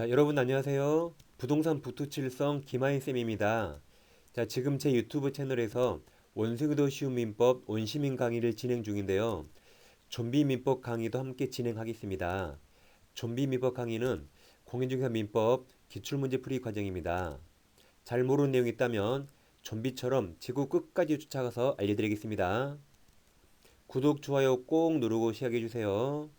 자, 여러분 안녕하세요. 부동산 부투칠성 김하인 쌤입니다. 자, 지금 제 유튜브 채널에서 원세그도 쉬운 민법 원시민 강의를 진행 중인데요. 좀비 민법 강의도 함께 진행하겠습니다. 좀비 민법 강의는 공인중개사 민법 기출문제 풀이 과정입니다. 잘 모르는 내용이 있다면 좀비처럼 지구 끝까지 쫓아가서 알려드리겠습니다. 구독, 좋아요 꼭 누르고 시작해주세요.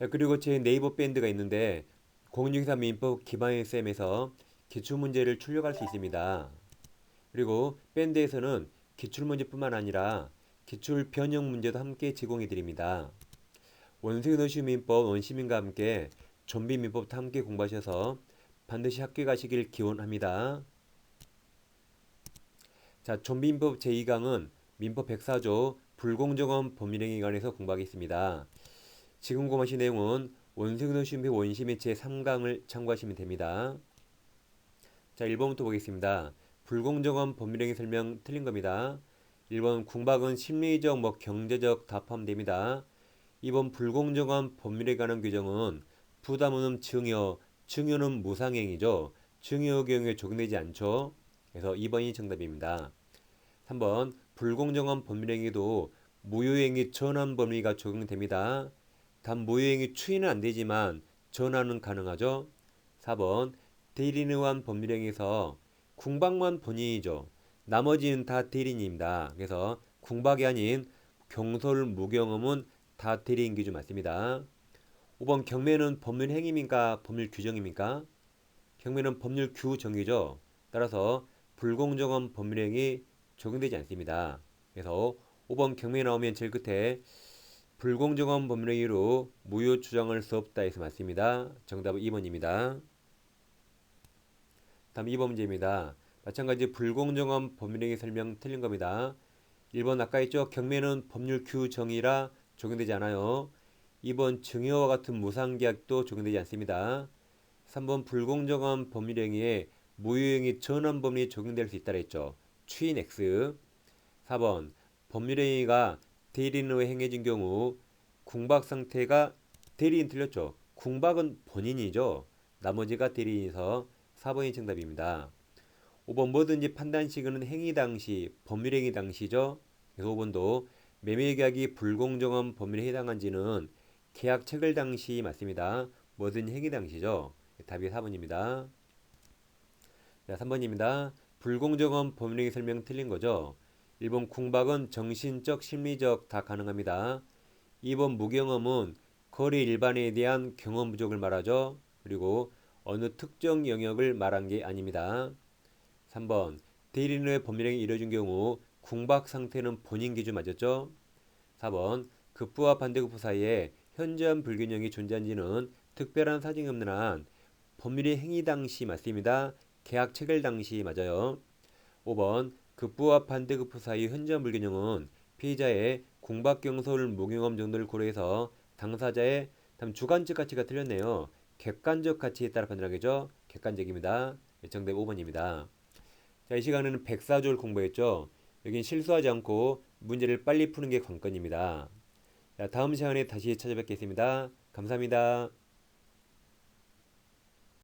야, 그리고 제 네이버 밴드가 있는데 공인중개사 민법 기반의 쌤에서 기출문제를 출력할 수 있습니다. 그리고 밴드에서는 기출문제뿐만 아니라 기출 변형 문제도 함께 제공해 드립니다. 원세노시 민법 원시민과 함께 좀비 민법도 함께 공부하셔서 반드시 학교 가시길 기원합니다. 자, 좀비 민법 제2강은 민법 104조 불공정한 법률행위에 관해서 공부하겠습니다. 지금 공부하신 내용은 시민표 원심의 제3강을 참고하시면 됩니다. 자, 1번부터 보겠습니다. 불공정한 법률행위 설명 틀린 겁니다. 1번 궁박은 심리적 뭐 경제적 다 포함됩니다. 2번 불공정한 법률에 관한 규정은 부담은 증여, 증여는 무상행위죠. 증여 경우에 적용되지 않죠. 그래서 2번이 정답입니다. 3번 불공정한 법률행위도 무효행위 전환 범위가 적용됩니다. 단 무효행위 추인은 안 되지만 전환은 가능하죠. 4번 대리인에 의한 법률행위에서 궁박만 본인이죠. 나머지는 다 대리인입니다. 그래서 궁박이 아닌 경솔 무경험은 다 대리인 기준 맞습니다. 5번 경매는 법률 행위입니까? 법률 규정입니까? 경매는 법률 규정이죠. 따라서 불공정한 법률 행위 적용되지 않습니다. 그래서 5번 경매 나오면 제일 끝에 불공정한 법률 행위로 무효 추정할 수 없다 해서 맞습니다. 정답은 2번입니다. 다음 2번 문제입니다. 마찬가지 불공정한 법률행위 설명 틀린 겁니다. 1번 아까 했죠. 경매는 법률 규정이라 적용되지 않아요. 2번 증여와 같은 무상계약도 적용되지 않습니다. 3번 불공정한 법률행위에 무효행위 전환범위 적용될 수 있다 했죠. 추인 X 4번 법률행위가 대리인으로 행해진 경우 궁박 상태가 대리인 틀렸죠. 궁박은 본인이죠. 나머지가 대리인이서 4번이 정답입니다. 5번 뭐든지 판단 시기는 행위 당시, 법률행위 당시죠. 그래서 5번도 매매계약이 불공정한 법률에 해당한지는 계약 체결 당시 맞습니다. 뭐든 행위 당시죠. 답이 4번입니다. 자, 3번입니다. 불공정한 법률행위 설명 틀린 거죠. 1번 궁박은 정신적, 심리적 다 가능합니다. 2번 무경험은 거리 일반에 대한 경험 부족을 말하죠. 그리고 어느 특정 영역을 말한 게 아닙니다. 3번 대리인의 법률행위 이뤄진 경우 궁박 상태는 본인 기준 맞았죠? 4번 급부와 반대급부 사이에 현저한 불균형이 존재한지는 특별한 사정이 없는 한 법률의 행위 당시 맞습니다. 계약 체결 당시 맞아요. 5번 급부와 반대급부 사이 현저한 불균형은 피의자의 궁박경솔 무경험 정도를 고려해서 당사자의 다음 주관적 가치가 틀렸네요. 객관적 가치에 따라 판단하겠죠. 객관적입니다. 정답 5번입니다. 자, 이 시간에는 104조를 공부했죠. 여긴 실수하지 않고 문제를 빨리 푸는 게 관건입니다. 자, 다음 시간에 다시 찾아뵙겠습니다. 감사합니다.